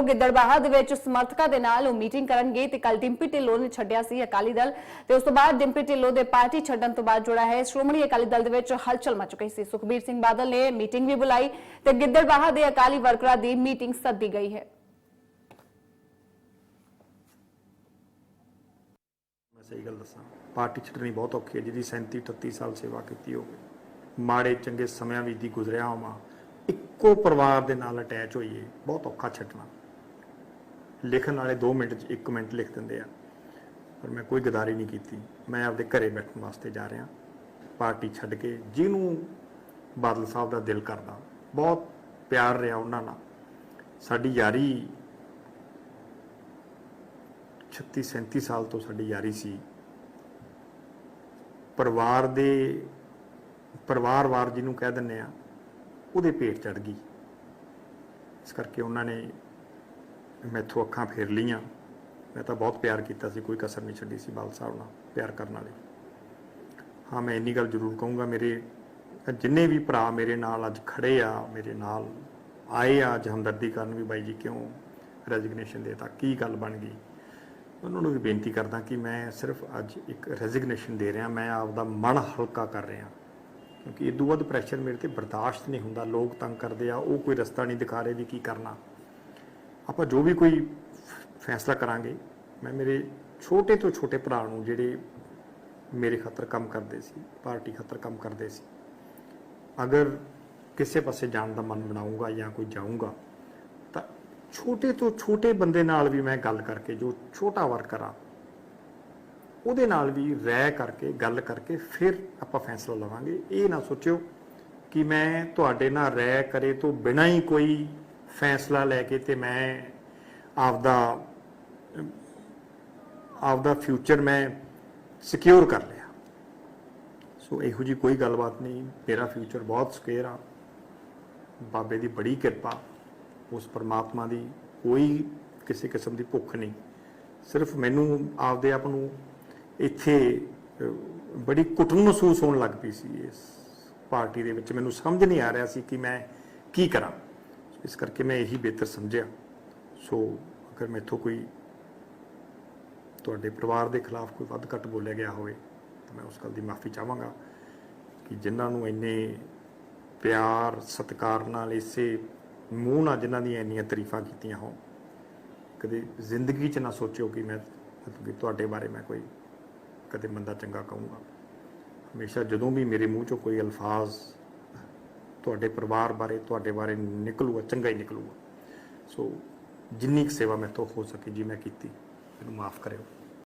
ਵੱਲੋਂ ਗਿੱਦੜਬਾਹਾ ਦੇ ਵਿੱਚ ਸਮਰਥਕਾਂ ਦੇ ਨਾਲ ਉਹ ਮੀਟਿੰਗ ਕਰਨਗੇ ਤੇ ਕੱਲ ਡਿੰਪੀ ਢਿੱਲੋਂ ਨੇ ਛੱਡਿਆ ਸੀ ਅਕਾਲੀ ਦਲ ਤੇ ਉਸ ਤੋਂ ਬਾਅਦ ਡਿੰਪੀ ਢਿੱਲੋਂ ਦੇ ਪਾਰਟੀ ਛੱਡਣ ਤੋਂ ਬਾਅਦ ਜੁੜਾ ਹੈ। ਸ਼੍ਰੋਮਣੀ ਅਕਾਲੀ ਦਲ ਦੇ ਵਿੱਚ ਹਲਚਲ ਮਚ ਗਈ ਸੀ। ਸੁਖਬੀਰ ਸਿੰਘ ਬਾਦਲ ਨੇ ਮੀਟਿੰਗ ਵੀ ਬੁਲਾਈ ਤੇ ਗਿੱਦੜਬਾਹਾ ਦੇ ਅਕਾਲੀ ਵਰਕਰਾਂ ਦੀ ਮੀਟਿੰਗ ਸੱਦੀ ਗਈ ਹੈ। ਮੈਂ ਸਹੀ ਗੱਲ ਦੱਸਾਂ। ਪਾਰਟੀ ਛੱਡਣੀ ਬਹੁਤ ਔਖੀ ਹੈ। ਜਿਹਦੀ 37 38 ਸਾਲ ਸੇਵਾ ਕੀਤੀ ਹੋਵੇ, ਮਾੜੇ ਚੰਗੇ ਸਮਿਆਂ ਵਿੱਚ ਦੀ ਗੁਜ਼ਰਿਆ ਹੋਵਾਂ, ਇੱਕੋ ਪਰਿਵਾਰ ਦੇ ਨਾਲ ਅਟੈਚ ਹੋਈਏ, ਬਹੁਤ ਔਖਾ ਛੱਡਣਾ। ਲਿਖਣ ਵਾਲੇ 2 ਮਿੰਟ 'ਚ 1 ਮਿੰਟ ਲਿਖ ਦਿੰਦੇ ਆ। ਪਰ ਮੈਂ ਕੋਈ ਗਦਾਰੀ ਨਹੀਂ ਕੀਤੀ। ਮੈਂ ਆਪਦੇ ਘਰੇ ਬੈਠਣ ਵਾਸਤੇ ਜਾ ਰਿਹਾ। ਪਾਰਟੀ ਛੱਡ ਕੇ ਜਿਹਨੂੰ ਬਾਦਲ ਸਾਹਿਬ ਦਾ ਦਿਲ ਕਰਦਾ। ਬਹੁਤ ਪਿਆਰ ਰਿਹਾ ਉਹਨਾਂ ਨਾਲ। ਸਾਡੀ ਯਾਰੀ 36 37 ਸਾਲ ਤੋਂ ਸਾਡੀ ਯਾਰੀ ਸੀ। ਪਰਿਵਾਰ ਦੇ ਪਰਿਵਾਰਵਾਰ ਜਿਹਨੂੰ ਕਹਿ ਦਿੰਨੇ ਆ, ਉਹਦੇ ਪੇਟ ਚੜ ਗਈ। ਇਸ ਕਰਕੇ ਉਹਨਾਂ ਨੇ ਮੈਥੋਂ ਅੱਖਾਂ ਫੇਰ ਲੀਆਂ ਮੈਂ ਤਾਂ ਬਹੁਤ ਪਿਆਰ ਕੀਤਾ ਸੀ, ਕੋਈ ਕਸਰ ਨਹੀਂ ਛੱਡੀ ਸੀ ਬਾਲ ਸਾਹਿਬ ਨਾਲ, ਪਿਆਰ ਕਰਨ ਵਾਲੇ। ਹਾਂ, ਮੈਂ ਇੰਨੀ ਗੱਲ ਜ਼ਰੂਰ ਕਹੂੰਗਾ, ਮੇਰੇ ਜਿੰਨੇ ਵੀ ਭਰਾ ਮੇਰੇ ਨਾਲ ਅੱਜ ਖੜੇ ਆ, ਮੇਰੇ ਨਾਲ ਆਏ ਆ ਅੱਜ ਹਮਦਰਦੀ ਕਰਨ ਵੀ ਬਾਈ ਜੀ ਕਿਉਂ ਰੈਜ਼ਿਗਨੇਸ਼ਨ ਦੇਤਾ, ਕੀ ਗੱਲ ਬਣ ਗਈ? ਉਹਨਾਂ ਨੂੰ ਵੀ ਬੇਨਤੀ ਕਰਦਾ ਕਿ ਮੈਂ ਸਿਰਫ ਅੱਜ ਇੱਕ ਰੈਜ਼ਿਗਨੇਸ਼ਨ ਦੇ ਰਿਹਾ, ਮੈਂ ਆਪਦਾ ਮਨ ਹਲਕਾ ਕਰ ਰਿਹਾ। ਕਿਉਂਕਿ ਇਹ ਇਦੋਂ ਵੱਧ ਪ੍ਰੈਸ਼ਰ ਮੇਰੇ ਤੇ ਬਰਦਾਸ਼ਤ ਨਹੀਂ ਹੁੰਦਾ, ਲੋਕ ਤੰਗ ਕਰਦੇ ਆ, ਉਹ ਕੋਈ ਰਸਤਾ ਨਹੀਂ ਦਿਖਾ ਰਹੇ ਵੀ ਕੀ ਕਰਨਾ। ਆਪਾਂ ਜੋ ਵੀ ਕੋਈ ਫੈਸਲਾ ਕਰਾਂਗੇ, ਮੈਂ ਮੇਰੇ ਛੋਟੇ ਤੋਂ ਛੋਟੇ ਭਰਾ ਨੂੰ ਜਿਹੜੇ ਮੇਰੇ ਖਾਤਰ ਕੰਮ ਕਰਦੇ ਸੀ, ਪਾਰਟੀ ਖਾਤਰ ਕੰਮ ਕਰਦੇ ਸੀ, ਅਗਰ ਕਿਸੇ ਪਾਸੇ ਜਾਣ ਦਾ ਮਨ ਬਣਾਉਂਗਾ ਜਾਂ ਕੋਈ ਜਾਊਂਗਾ, ਤਾਂ ਛੋਟੇ ਤੋਂ ਛੋਟੇ ਬੰਦੇ ਨਾਲ ਵੀ ਮੈਂ ਗੱਲ ਕਰਕੇ, ਜੋ ਛੋਟਾ ਵਰਕਰ ਆ, ਉਹਦੇ ਨਾਲ ਵੀ ਰਹਿ ਕਰਕੇ, ਗੱਲ ਕਰਕੇ ਫਿਰ ਆਪਾਂ ਫੈਸਲਾ ਲਵਾਂਗੇ। ਇਹ ਨਾ ਸੋਚਿਓ ਕਿ ਮੈਂ ਤੁਹਾਡੇ ਨਾਲ ਰਹਿ ਕਰੇ ਤੋਂ ਬਿਨਾਂ ਹੀ ਕੋਈ ਫੈਸਲਾ ਲੈ ਕੇ ਤੇ ਮੈਂ ਆਪਦਾ ਆਪਦਾ ਫਿਊਚਰ ਮੈਂ ਸਿਕਿਉਰ ਕਰ ਲਿਆ। ਸੋ ਇਹੋ ਜੀ ਕੋਈ ਗੱਲਬਾਤ ਨਹੀਂ। ਮੇਰਾ ਫਿਊਚਰ ਬਹੁਤ ਸਿਕਿਉਰ ਆ। ਬਾਬੇ ਦੀ ਬੜੀ ਕਿਰਪਾ। ਉਸ ਪਰਮਾਤਮਾ ਦੀ ਕੋਈ ਕਿਸੇ ਕਿਸਮ ਦੀ ਭੁੱਖ ਨਹੀਂ। ਸਿਰਫ ਮੈਨੂੰ ਆਪਦੇ ਆਪ ਨੂੰ ਇੱਥੇ ਬੜੀ ਕੁੱਟਣ ਮਹਿਸੂਸ ਹੋਣ ਲੱਗ ਪਈ ਸੀ ਇਸ ਪਾਰਟੀ ਦੇ ਵਿੱਚ। ਮੈਨੂੰ ਸਮਝ ਨਹੀਂ ਆ ਰਿਹਾ ਸੀ ਕਿ ਮੈਂ ਕੀ ਕਰਾਂ। ਇਸ ਕਰਕੇ ਮੈਂ ਇਹੀ ਬਿਹਤਰ ਸਮਝਿਆ। ਸੋ ਅਗਰ ਮੈਥੋਂ ਕੋਈ ਤੁਹਾਡੇ ਪਰਿਵਾਰ ਦੇ ਖਿਲਾਫ ਕੋਈ ਵੱਧ ਘੱਟ ਬੋਲਿਆ ਗਿਆ ਹੋਵੇ, ਤਾਂ ਮੈਂ ਉਸ ਗੱਲ ਦੀ ਮਾਫੀ ਚਾਹਾਂਗਾ ਕਿ ਜਿਨ੍ਹਾਂ ਨੂੰ ਇੰਨੇ ਪਿਆਰ, ਸਤਿਕਾਰ ਨਾਲ ਇਸੇ ਮੂੰਹ ਨਾਲ ਜਿਨ੍ਹਾਂ ਦੀਆਂ ਇੰਨੀਆਂ ਤਾਰੀਫਾਂ ਕੀਤੀਆਂ ਹੋ ਕਦੇ ਜ਼ਿੰਦਗੀ 'ਚ ਨਾ ਸੋਚਿਓ ਕਿ ਮੈਂ ਮਤਲਬ ਕਿ ਤੁਹਾਡੇ ਬਾਰੇ ਮੈਂ ਕੋਈ ਕਦੇ ਮੰਦਾ ਚੰਗਾ ਕਹੂੰਗਾ। ਹਮੇਸ਼ਾ ਜਦੋਂ ਵੀ ਮੇਰੇ ਮੂੰਹ 'ਚੋਂ ਕੋਈ ਅਲਫਾਜ਼ ਤੁਹਾਡੇ ਪਰਿਵਾਰ ਬਾਰੇ, ਤੁਹਾਡੇ ਬਾਰੇ ਨਿਕਲੂਗਾ, ਚੰਗਾ ਹੀ ਨਿਕਲੂਗਾ। ਸੋ ਜਿੰਨੀ ਕੁ ਸੇਵਾ ਮੇਰੇ ਤੋਂ ਹੋ ਸਕੇ ਜੀ ਮੈਂ ਕੀਤੀ, ਮੈਨੂੰ ਮਾਫ ਕਰਿਓ।